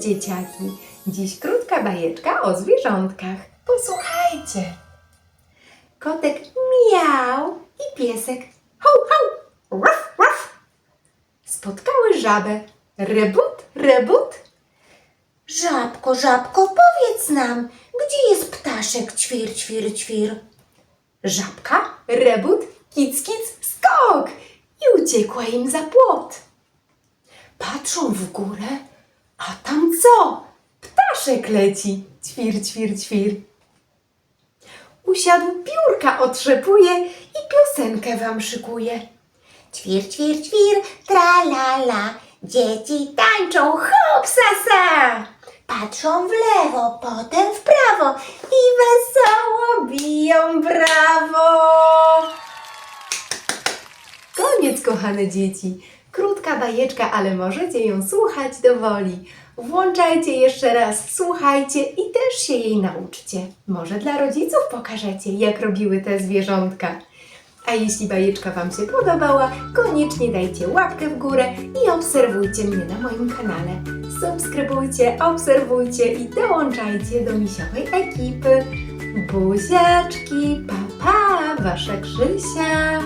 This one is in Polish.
dzieciaki! Dziś krótka bajeczka o zwierzątkach. Posłuchajcie. Kotek miał i piesek hał, hał, ruff, ruff. Spotkały żabę. Rebut, rebut. Żabko, żabko, powiedz nam, gdzie jest ptaszek ćwir, ćwir, ćwir? Żabka, rebut, kic, kic, skok. I uciekła im za płot. Patrzą w górę, co? Ptaszek leci. Ćwir, ćwir, ćwir. Usiadł, piórka otrzepuje i piosenkę wam szykuje. Ćwir, ćwir, ćwir, tra la la, dzieci tańczą hop sa sa. Patrzą w lewo, potem w prawo i wesoło biją brawo. Koniec, kochane dzieci. Krótka bajeczka, ale możecie ją słuchać do woli. Włączajcie jeszcze raz, słuchajcie i też się jej nauczcie. Może dla rodziców pokażecie, jak robiły te zwierzątka. A jeśli bajeczka Wam się podobała, koniecznie dajcie łapkę w górę i obserwujcie mnie na moim kanale. Subskrybujcie, obserwujcie i dołączajcie do misiowej ekipy. Buziaczki, pa pa, Wasza Krzysia.